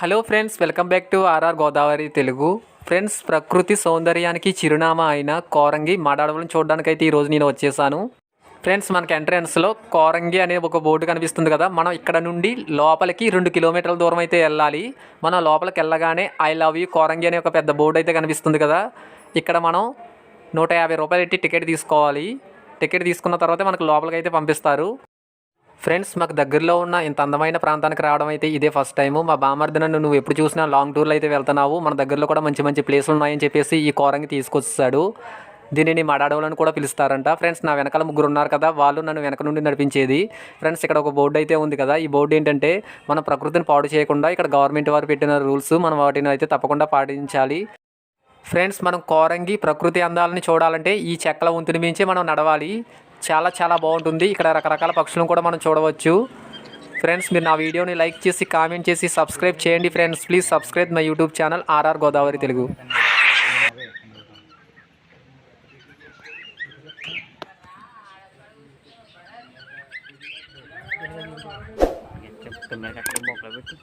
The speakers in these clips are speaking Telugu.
Hello friends welcome back to RR Godavari Telugu. Friends ప్రకృతి సౌందర్యానికి చిరునామా అయిన కోరంగి మాడాడవలను చూడడానికైతే ఈరోజు నేను వచ్చేసాను. ఫ్రెండ్స్ మనకి ఎంట్రన్స్లో కోరంగి అనే ఒక బోర్డు కనిపిస్తుంది కదా మనం ఇక్కడ నుండి లోపలికి రెండు కిలోమీటర్ల దూరం అయితే వెళ్ళాలి. మనం లోపలికి వెళ్ళగానే ఐ లవ్ యూ కోరంగి అనే ఒక పెద్ద బోర్డు అయితే కనిపిస్తుంది కదా ఇక్కడ మనం నూట యాభై రూపాయలు పెట్టి టికెట్ తీసుకోవాలి. టికెట్ తీసుకున్న తర్వాత మనకు లోపలికి అయితే పంపిస్తారు. ఫ్రెండ్స్ మాకు దగ్గరలో ఉన్న ఇంత అందమైన ప్రాంతానికి రావడం అయితే ఇదే ఫస్ట్ టైం మా బామర్ది నన్ను నువ్వు ఎప్పుడు చూసినా లాంగ్ టూర్లో అయితే వెళ్తున్నావు. మన దగ్గరలో కూడా మంచి మంచి ప్లేసులు ఉన్నాయని చెప్పేసి ఈ కోరంగి తీసుకొచ్చాడు దీనిని మడాడవులను కూడా పిలుస్తారంట. ఫ్రెండ్స్ నా వెనకాల ముగ్గురు ఉన్నారు కదా వాళ్ళు నన్ను వెనక నుండి నడిపించేది. ఫ్రెండ్స్ ఇక్కడ ఒక బోర్డు అయితే ఉంది కదా ఈ బోర్డు ఏంటంటే మన ప్రకృతిని పాడు చేయకుండా ఇక్కడ గవర్నమెంట్ వారు పెట్టిన రూల్స్ మనం వాటిని అయితే తప్పకుండా పాటించాలి. ఫ్రెండ్స్ మనం కోరంగి ప్రకృతి అందాలని చూడాలంటే ఈ చెక్కల వంతుని మించి మనం నడవాలి. చాలా చాలా బాగుంటుంది. ఇక్కడ రకరకాల పక్షులను కూడా మనం చూడవచ్చు. ఫ్రెండ్స్ మీరు నా వీడియోని లైక్ చేసి కామెంట్ చేసి సబ్స్క్రైబ్ చేయండి friends please subscribe my YouTube channel RR Godavari Telugu చెప్తున్నా అక్కడ మొక్కలు పెట్టి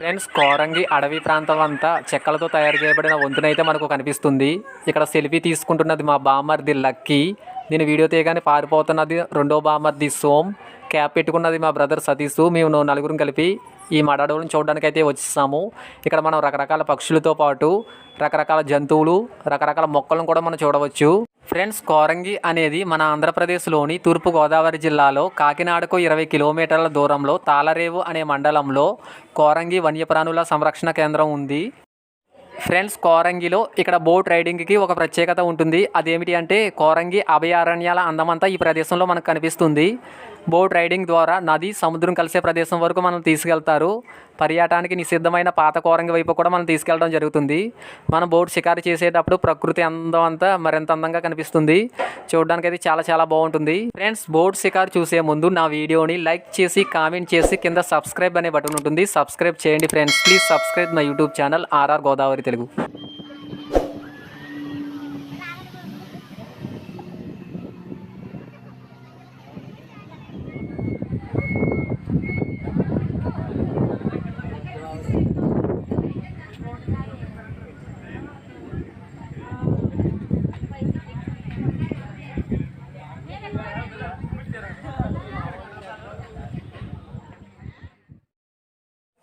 ఫ్రెండ్స్ కోరంగి అడవి ప్రాంతం అంతా చెక్కలతో తయారు చేయబడిన వంతునైతే మనకు కనిపిస్తుంది. ఇక్కడ సెల్ఫీ తీసుకుంటున్నది మా బామర్ది లక్కీ. నేను వీడియో తీయగానే పారిపోతున్నది రెండో బామర్ది సోమ్. క్యాప్ పెట్టుకున్నది మా బ్రదర్ సతీష్ మేము నలుగురం కలిపి ఈ మడాడోలను చూడడానికి అయితే వచ్చేసాము. ఇక్కడ మనం రకరకాల పక్షులతో పాటు రకరకాల జంతువులు రకరకాల మొక్కలను కూడా మనం చూడవచ్చు. ఫ్రెండ్స్ కోరంగి అనేది మన ఆంధ్రప్రదేశ్లోని తూర్పుగోదావరి జిల్లాలో కాకినాడకు ఇరవై కిలోమీటర్ల దూరంలో తాళరేవు అనే మండలంలో కోరంగి వన్యప్రాణుల సంరక్షణ కేంద్రం ఉంది. ఫ్రెండ్స్ కోరంగిలో ఇక్కడ బోట్ రైడింగ్కి ఒక ప్రత్యేకత ఉంటుంది. అదేమిటి అంటే కోరంగి అభయారణ్యాల అందమంతా ఈ ప్రదేశంలో మనకు కనిపిస్తుంది. బోట్ రైడింగ్ ద్వారా నది సముద్రం కలిసే ప్రదేశం వరకు మనం తీసుకెళ్తారు. పర్యాటానికి నిషిద్ధమైన పాత కోరంగి వైపు కూడా మనం తీసుకెళ్ళడం జరుగుతుంది. మనం బోట్ షికారు చేసేటప్పుడు ప్రకృతి అందం అంతా మరింత అందంగా కనిపిస్తుంది. చూడడానికి అయితే చాలా చాలా బాగుంటుంది. ఫ్రెండ్స్ బోట్ షికారు చూసే ముందు నా వీడియోని లైక్ చేసి కామెంట్ చేసి కింద సబ్స్క్రైబ్ అనే బటన్ ఉంటుంది. సబ్స్క్రైబ్ చేయండి friends. Please subscribe my YouTube channel RR Godavari Telugu.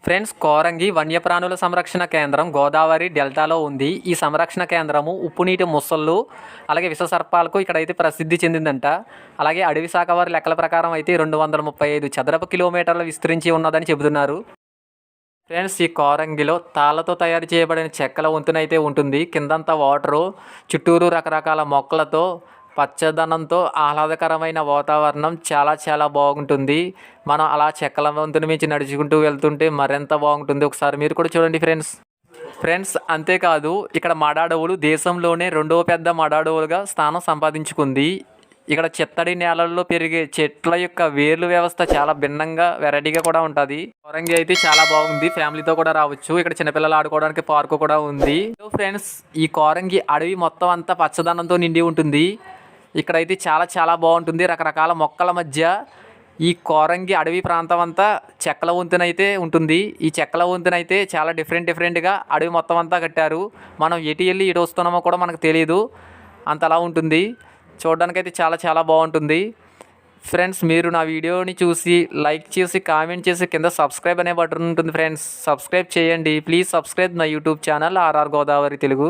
Friends Coringa వన్యప్రాణుల సంరక్షణ కేంద్రం గోదావరి డెల్టాలో ఉంది. ఈ సంరక్షణ కేంద్రము ఉప్పునీటి ముసళ్ళు అలాగే విషసర్పాలకు ఇక్కడైతే ప్రసిద్ధి చెందిందంట. అలాగే అడవి శాఖ వారి లెక్కల ప్రకారం అయితే రెండు వందల ముప్పై ఐదు చదరపు కిలోమీటర్లు విస్తరించి ఉన్నదని చెబుతున్నారు. ఫ్రెండ్స్ ఈ కోరంగిలో తాళ్ళతో తయారు చేయబడిన చెక్కల వంతునైతే ఉంటుంది. కిందంతా వాటరు చుట్టూరు రకరకాల మొక్కలతో పచ్చదనంతో ఆహ్లాదకరమైన వాతావరణం చాలా చాలా బాగుంటుంది. మనం అలా చెక్కల వంతుని మించి నడుచుకుంటూ వెళ్తుంటే మరింత బాగుంటుంది ఒకసారి మీరు కూడా చూడండి ఫ్రెండ్స్. ఫ్రెండ్స్ అంతేకాదు ఇక్కడ మడాడవులు దేశంలోనే రెండవ పెద్ద మడాడవులుగా స్థానం సంపాదించుకుంది. ఇక్కడ చిత్తడి నేలల్లో పెరిగే చెట్ల యొక్క వేర్లు వ్యవస్థ చాలా భిన్నంగా వెరైటీగా కూడా ఉంటుంది. కోరంగి అయితే చాలా బాగుంది. ఫ్యామిలీతో కూడా రావచ్చు. ఇక్కడ చిన్నపిల్లలు ఆడుకోవడానికి పార్కు కూడా ఉంది. ఫ్రెండ్స్ ఈ కోరంగి అడవి మొత్తం అంతా పచ్చదనంతో నిండి ఉంటుంది. ఇక్కడైతే చాలా చాలా బాగుంటుంది. రకరకాల మొక్కల మధ్య ఈ కోరంగి అడవి ప్రాంతం అంతా చెక్కల వంతెనైతే ఉంటుంది. ఈ చెక్కల వంతెనైతే చాలా డిఫరెంట్ డిఫరెంట్గా అడవి మొత్తం అంతా కట్టారు. మనం ఎటు వెళ్ళి ఇటు వస్తున్నామో కూడా మనకు తెలియదు అంతలా ఉంటుంది. చూడడానికైతే చాలా చాలా బాగుంటుంది. ఫ్రెండ్స్ మీరు నా వీడియోని చూసి లైక్ చేసి కామెంట్ చేసి కింద సబ్స్క్రైబ్ అనే బటన్ ఉంటుంది ఫ్రెండ్స్. సబ్స్క్రైబ్ చేయండి. Please subscribe my YouTube channel RR Godavari Telugu.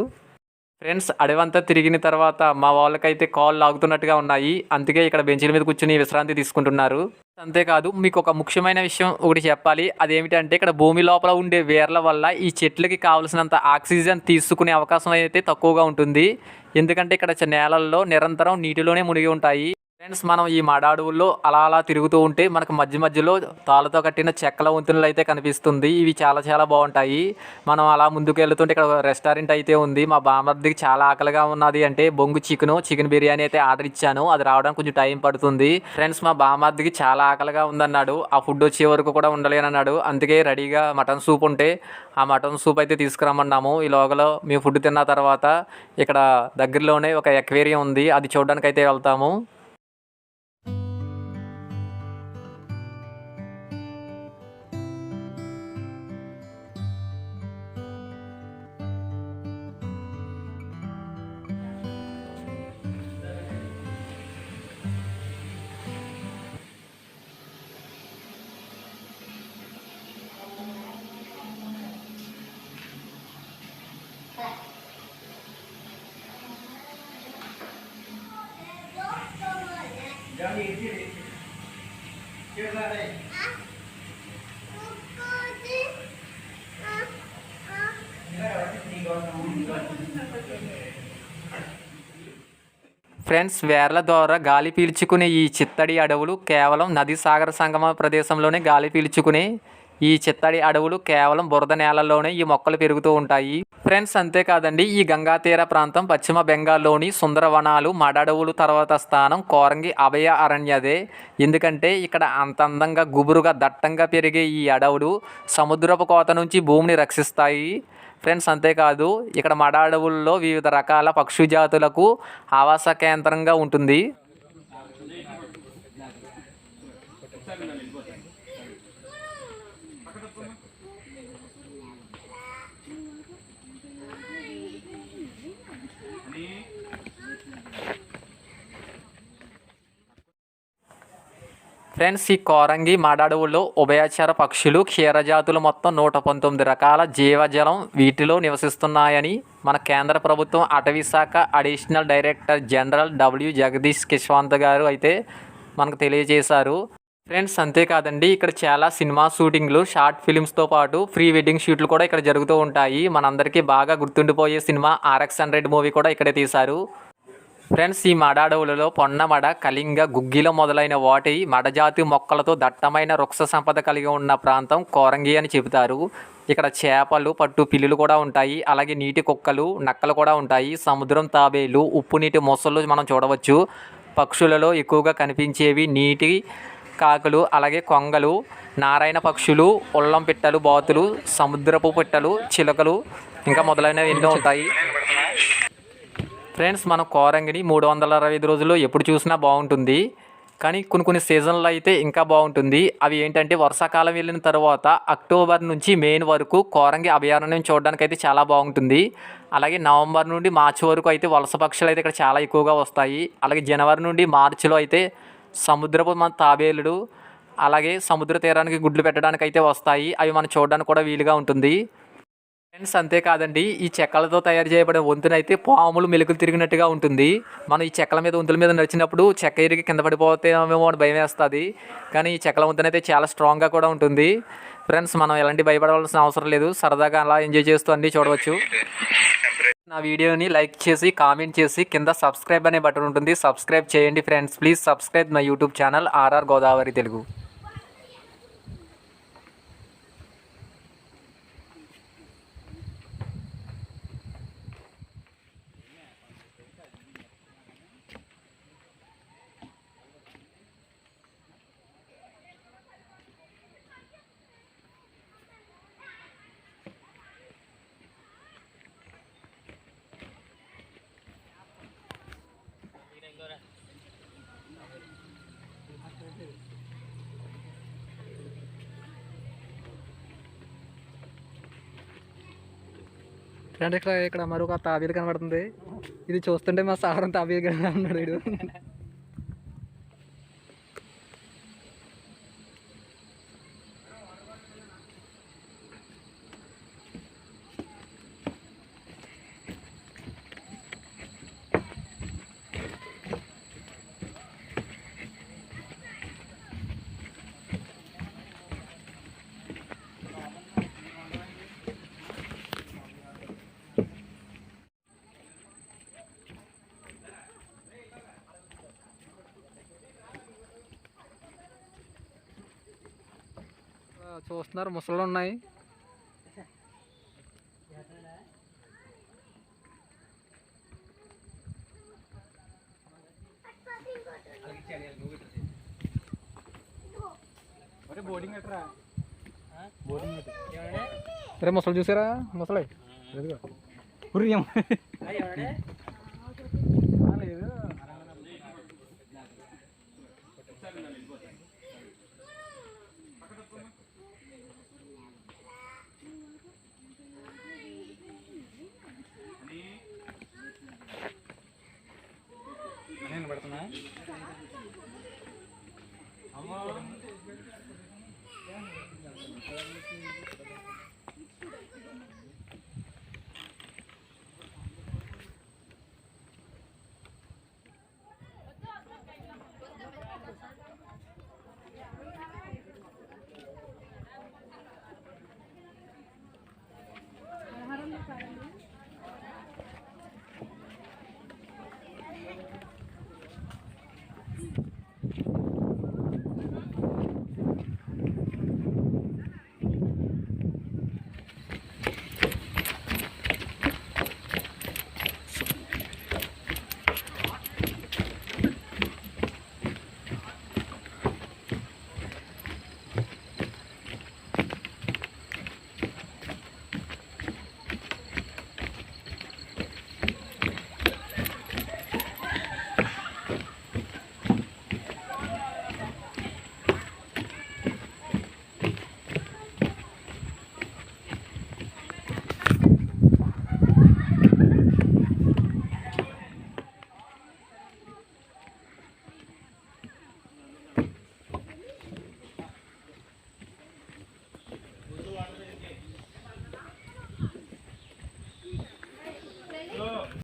Friends అడవంతా తిరిగిన తర్వాత మా వాళ్ళకైతే కాల్ లాగుతున్నట్టుగా ఉన్నాయి. అందుకే ఇక్కడ బెంచీల మీద కూర్చుని విశ్రాంతి తీసుకుంటున్నారు. అంతేకాదు మీకు ఒక ముఖ్యమైన విషయం ఒకటి చెప్పాలి. అదేమిటంటే ఇక్కడ భూమి లోపల ఉండే వేర్ల వల్ల ఈ చెట్లకి కావలసినంత ఆక్సిజన్ తీసుకునే అవకాశం అయితే తక్కువగా ఉంటుంది. ఎందుకంటే ఇక్కడ చ- నేలల్లో నిరంతరం నీటిలోనే మునిగి ఉంటాయి. ఫ్రెండ్స్ మనం ఈ మడాడువుల్లో అలా అలా తిరుగుతూ ఉంటే మనకు మధ్య మధ్యలో తాళ్ళతో కట్టిన చెక్కల వంతులు అయితే కనిపిస్తుంది. ఇవి చాలా చాలా బాగుంటాయి. మనం అలా ముందుకు వెళ్తుంటే ఇక్కడ రెస్టారెంట్ అయితే ఉంది. మా బామర్దికి చాలా ఆకలిగా ఉన్నది అంటే బొంగు చికెన్ చికెన్ బిర్యానీ అయితే ఆర్డర్ ఇచ్చాను. అది రావడానికి కొంచెం టైం పడుతుంది. ఫ్రెండ్స్ మా బామర్దికి చాలా ఆకలిగా ఉందన్నాడు. ఆ ఫుడ్ వచ్చే వరకు కూడా ఉండలేనన్నాడు. అందుకే రెడీగా మటన్ సూప్ ఉంటే ఆ మటన్ సూప్ అయితే తీసుకురమ్మన్నాము. ఈ లోగలో మేము ఫుడ్ తిన్న తర్వాత ఇక్కడ దగ్గరలోనే ఒక ఎక్వేరియం ఉంది. అది చూడడానికి అయితే వెళ్తాము. ఫ్రెండ్స్ వేర్ల ద్వారా గాలి పీల్చుకునే ఈ చిత్తడి అడవులు కేవలం నది సాగర సంగమ ప్రదేశంలోనే గాలి పీల్చుకునే ఈ చిత్తడి అడవులు కేవలం బురద నేలల్లోనే ఈ మొక్కలు పెరుగుతూ ఉంటాయి. ఫ్రెండ్స్ అంతేకాదండి ఈ గంగా తీర ప్రాంతం పశ్చిమ బెంగాల్లోని సుందరవనాలు మడడవులు తర్వాత స్థానం కోరంగి అభయ అరణ్యదే. ఎందుకంటే ఇక్కడ అంత అందంగా గుబురుగా దట్టంగా పెరిగే ఈ అడవులు సముద్రపు కోత నుంచి భూమిని రక్షిస్తాయి. ఫ్రెండ్స్ అంతేకాదు ఇక్కడ మడ అడవుల్లో వివిధ రకాల పక్షి జాతులకు ఆవాస కేంద్రంగా ఉంటుంది. ఫ్రెండ్స్ ఈ కోరంగి మాడాడవుల్లో ఉభయచర పక్షులు క్షీరజాతులు మొత్తం నూట పంతొమ్మిది రకాల జీవజలం వీటిలో నివసిస్తున్నాయని మన కేంద్ర ప్రభుత్వం అటవీ శాఖ additional director general W Jagadish Kishwant గారు అయితే మనకు తెలియజేశారు. ఫ్రెండ్స్ అంతేకాదండి ఇక్కడ చాలా సినిమా షూటింగ్లు షార్ట్ ఫిలిమ్స్తో పాటు ప్రీ వెడ్డింగ్ షూట్లు కూడా ఇక్కడ జరుగుతూ ఉంటాయి. మనందరికీ బాగా గుర్తుండిపోయే సినిమా ఆర్ఎక్స్ హండ్రెడ్ మూవీ కూడా ఇక్కడే తీశారు. ఫ్రెండ్స్ ఈ మడాడవులలో పొన్నమడ కలింగ గుగ్గిల మొదలైన వాటి మడజాతి మొక్కలతో దట్టమైన వృక్ష సంపద కలిగి ఉన్న ప్రాంతం కోరంగి అని చెబుతారు. ఇక్కడ చేపలు పట్టు పిల్లులు కూడా ఉంటాయి. అలాగే నీటి కుక్కలు నక్కలు కూడా ఉంటాయి. సముద్రం తాబేలు ఉప్పు నీటి మొసళ్ళు మనం చూడవచ్చు. పక్షులలో ఎక్కువగా కనిపించేవి నీటి కాకులు అలాగే కొంగలు నారాయణ పక్షులు ఉల్లం పిట్టలు బాతులు సముద్రపు పిట్టలు చిలకలు ఇంకా మొదలైనవి ఎన్నో ఉంటాయి. ఫ్రెండ్స్ మన కోరంగిని మూడు వందల అరవై ఐదు రోజుల్లో ఎప్పుడు చూసినా బాగుంటుంది. కానీ కొన్ని కొన్ని సీజన్లో అయితే ఇంకా బాగుంటుంది. అవి ఏంటంటే వర్షాకాలం వెళ్ళిన తర్వాత అక్టోబర్ నుంచి మే వరకు కోరంగి అభయారణ్యం చూడడానికి అయితే చాలా బాగుంటుంది. అలాగే నవంబర్ నుండి మార్చి వరకు అయితే వలస పక్షులు అయితే ఇక్కడ చాలా ఎక్కువగా వస్తాయి. అలాగే జనవరి నుండి మార్చిలో అయితే సముద్రపు మన తాబేలుడు అలాగే సముద్ర తీరానికి గుడ్లు పెట్టడానికి అయితే వస్తాయి. అవి మనం చూడడానికి కూడా వీలుగా ఉంటుంది. ఫ్రెండ్స్ అంతేకాదండి ఈ చెక్కలతో తయారు చేయబడిన వంతునైతే పాములు మెలుకులు తిరిగినట్టుగా ఉంటుంది. మనం ఈ చెక్కల మీద వంతుల మీద నడిచినప్పుడు చెక్క ఇరిగి కింద పడిపోతేమేమో అని భయం వేస్తుంది. కానీ ఈ చెక్కల వంతునైతే చాలా స్ట్రాంగ్గా కూడా ఉంటుంది. ఫ్రెండ్స్ మనం ఎలాంటి భయపడవలసిన అవసరం లేదు. సరదాగా అలా ఎంజాయ్ చేస్తూ అన్నీ చూడవచ్చు. నా వీడియోని లైక్ చేసి కామెంట్ చేసి కింద సబ్స్క్రైబ్ అనే బటన్ ఉంటుంది. సబ్స్క్రైబ్ చేయండి friends please subscribe my YouTube channel RR Godavari Telugu friend ఇక్కడ ఇక్కడ మరొక తాబేలు కనబడుతుంది. ఇది చూస్తుంటే మా సారం తాబేలు కనబడుతున్నాడు వీడు. చూస్తున్నారు ముసళ్ళు ఉన్నాయి అరే ముసలు చూసారా ముసలే హుర్యం నేను పెడుతున్నా? అమ్మా.